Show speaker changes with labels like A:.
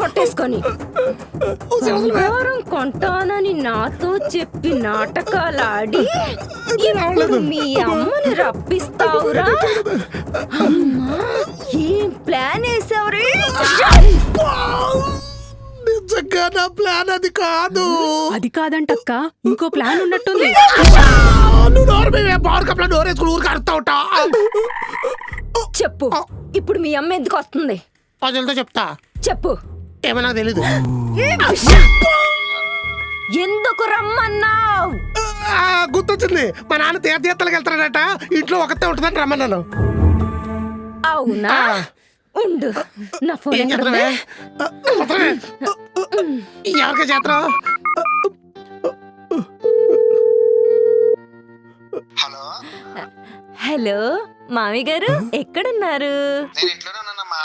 A: పట్టేసుకొని. బంగారం కొంటానని నాతో చెప్పి నాటకాలాడి ఇప్పుడు మీ అమ్మని రప్పిస్తావురా? అమ్మా ఏం ప్లాన్ వేసావురే?
B: నిజంగా నా ప్లాన్ అది కాదు.
C: అది కాదంటక్క ఇంకో ప్లాన్ ఉన్నట్టుంది.
B: కప్లా నోరు వేసుకుని ఊరికి అరుతా ఉంటా.
A: చెప్పు. ఇప్పుడు మీ అమ్మ ఎందుకు వస్తుంది?
B: ప్రజలతో చెప్తా.
A: చెప్పు.
B: ఏమో నాకు తెలీదు.
A: ఎందుకు రమ్మన్నావు?
B: ఆ, గుర్తొచ్చింది. మా నాన్న తీర్థయాత్రలకు వెళ్తాడట ఇంట్లో ఒకతే ఉంటుందని రమ్మన్నాను.
A: అవునా? ఉండు. నా ఫోన్?
B: ఎవరికే చేస్తావు
D: హలో?
A: హలో మామి గారు ఎక్కడున్నారు?
D: నేను ఇంట్లోనే ఉన్నానమ్మా.